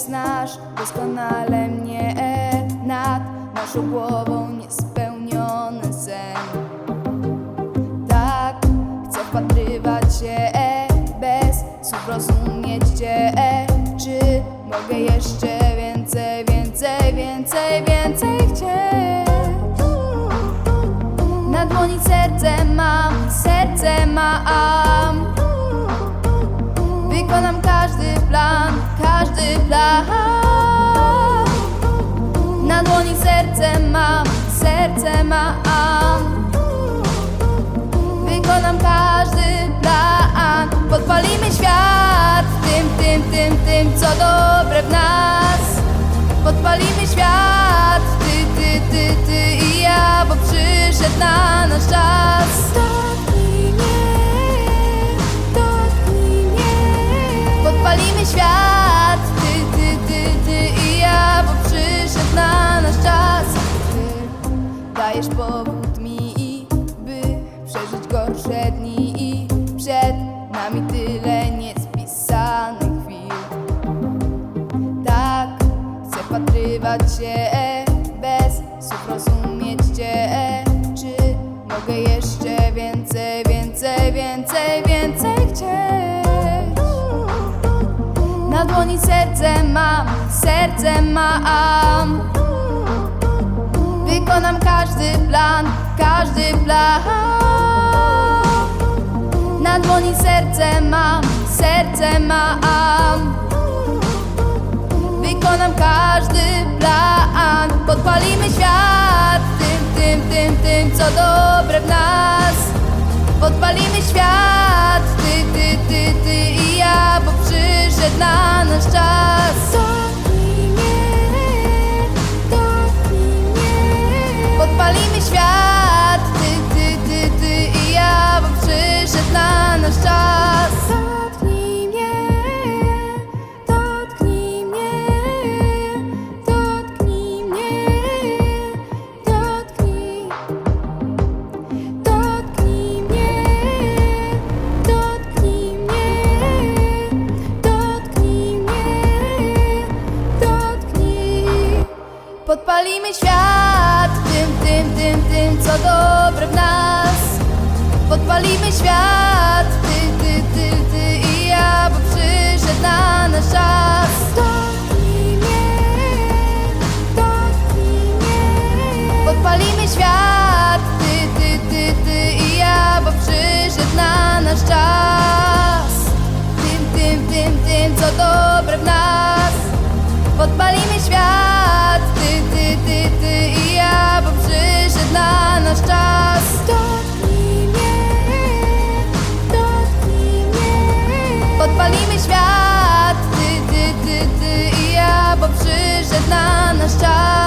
znasz doskonale mnie nad naszą głową niespełniony sen. Tak, chcę wpatrywać się bez słów rozumieć cię. Czy mogę jeszcze więcej, więcej, więcej, więcej chcieć? Na dłoni serce mam, serce mam. Wykonam każdy plan, Podpalimy świat, ty, ty, ty, ty i ja, bo przyszedł na nasz czas. Dotknij mnie, dotknij mnie. Podpalimy świat, ty, ty, ty, ty i ja, bo przyszedł na nasz czas. Ty dajesz powód mi, by przeżyć gorsze dni i przed nami tyle wpatrywać się bez słów rozumieć cię. Czy mogę jeszcze więcej, więcej, więcej, więcej chcieć? Na dłoni serce mam, serce mam. Wykonam każdy plan, każdy plan. Na dłoni serce mam, świat Tym, tym, tym, tym, co dobre w nas. Podpalimy świat Podpalimy świat tym, tym, tym, tym, co dobre w nas. Podpalimy świat, ty, ty, ty, ty i ja, bo przyszedł na nasz czas. Dotknij mnie, dotknij mnie. Podpalimy świat, ty, ty, ty, ty i ja, bo przyszedł na nasz czas. Tym, tym, tym, tym, co dobre w nas. Podpalimy świat, ty, ty, ty, ty i ja, bo przyszedł na nasz czas. Dotknij mnie, dotknij mnie. Podpalimy świat, ty, ty, ty, ty i ja, bo przyszedł na nasz czas.